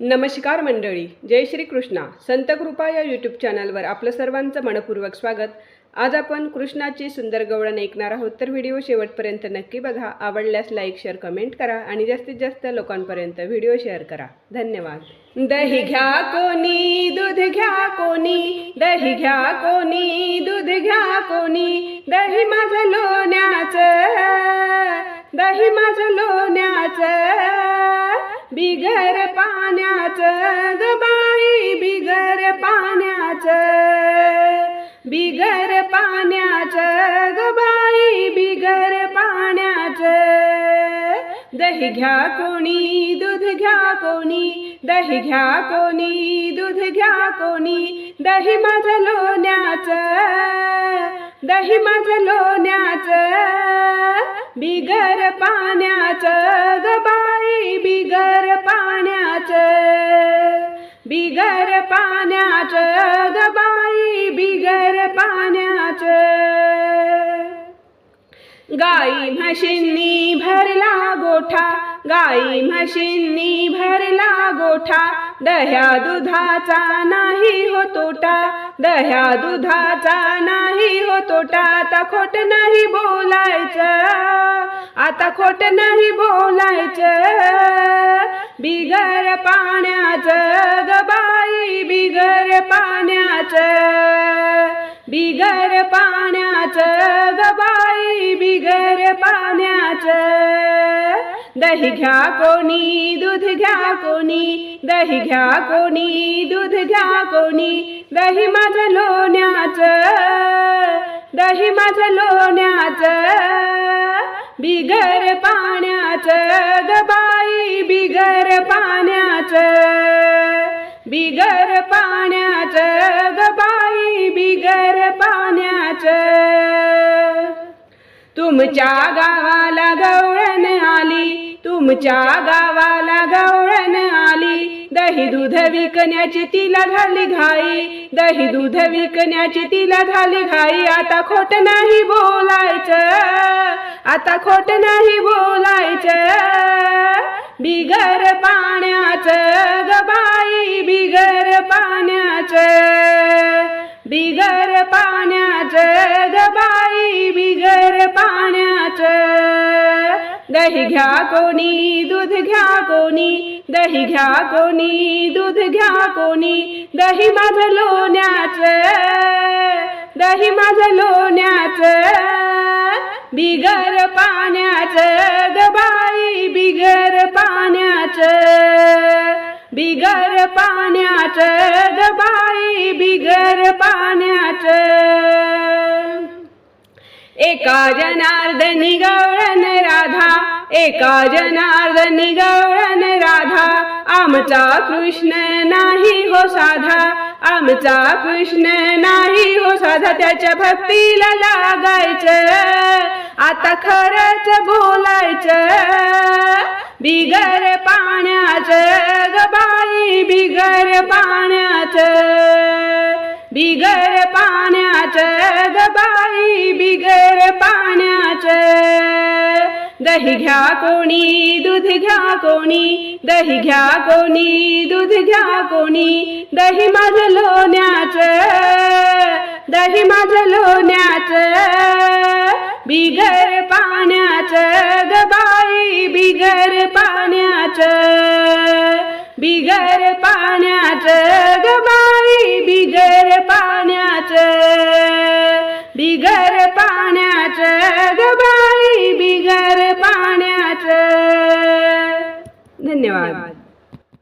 नमस्कार मंडळी जय श्री कृष्णा संत कृपा या यूट्यूब चॅनलवर आपलं सर्वांचं मनपूर्वक स्वागत. आज आपण कृष्णाची सुंदर गवळण ऐकणार आहोत तर व्हिडिओ शेवटपर्यंत नक्की बघा. आवडल्यास लाईक शेअर कमेंट करा आणि जास्तीत जास्त लोकांपर्यंत व्हिडिओ शेअर करा. धन्यवाद. दही घ्या कोणी दूध घ्या कोणी दही घ्या कोणी दूध घ्या कोणी दही माझं लोण्याचं दही माझं लोण्याचं. बिगर पाण्याचं ग बाई बिगर पाण्याचं. बिगर पाण्याचं ग बाई बिगर दही घ्या कोणी दूध घ्या कोणी दही घ्या कोणी दूध घ्या कोणी दही माझं लोण्याचं दही माझं लोण्याचं बिगर पाण्याचं ग बाई बिगर पाण्याचं बिगर पाण्याचं ग बाई बिगर पाण्याचं. गाई म्हशींनी भरला गोठा गाई म्हशींनी भरला गोठा. दह्या दुधाचा नाही हो तोटा दह्या दुधाचा नाही हो तोटा. आता खोट नाही बोलायचं आता खोट नाही बोलायचं. बिगर पाण्याचं ग बाई बिगर पाण्याचं. बिगर पाण्याचं ग बाई बिगर पाण्याचं. दही घ्या कोणी दूध घ्या कोणी दही घ्या कोणी दूध घ्या कोणी दही माझं लोण्याचं दही माझं लोण्याचं बिगर पाण्याचं गबाई बिगर पाण्याचं बिगर पाण्याचं गबाई बिगर पाण्याचं. तुमच्या गावाला गवळ तुमच्या गावाला गावळण आली. दही दूध विकण्याची तिला झाली घाई. दही दूध विकण्याची तिला झाली घाई. आता खोट नाही बोलायचं. आता खोट नाही बोलायचं. बिगर पाण्याचं ग बाई बिगर पाण्याचं. बिगर पाण्याचं ग बाई बिगर पाण्याचं. दही घ्या कोणी दूध घ्या कोणी दही घ्या कोणी दूध घ्या कोणी दही माझं लोण्याचं दही माझं लोण्याचं बिगर पाण्याचं गबाई बिगर पाण्याचं बिगर पाण्याचं गबाई एका जनार्दनी गवळण राधा एका जनार्दनी गवळण राधा. आमचा कृष्ण नाही हो साधा आमचा कृष्ण नाही हो साधा. त्याच्या भक्तीला लागायचं आता खरंच बोलायचं. बिगर पाण्याचं ग बाई बिगर पाण्याचं. बिगर पाण्या दही घ्या कोणी दूध घ्या कोणी दही घ्या कोणी दूध घ्या कोणी दही माझं लोण्याचं दही माझं लोण्याचं बिगर पाण्याचं गबाई बिगर पाण्याचं बिगर पाण्याचं गबाई बिगर पाण्याचं बिगर पाण्याचं गबाई धन्यवाद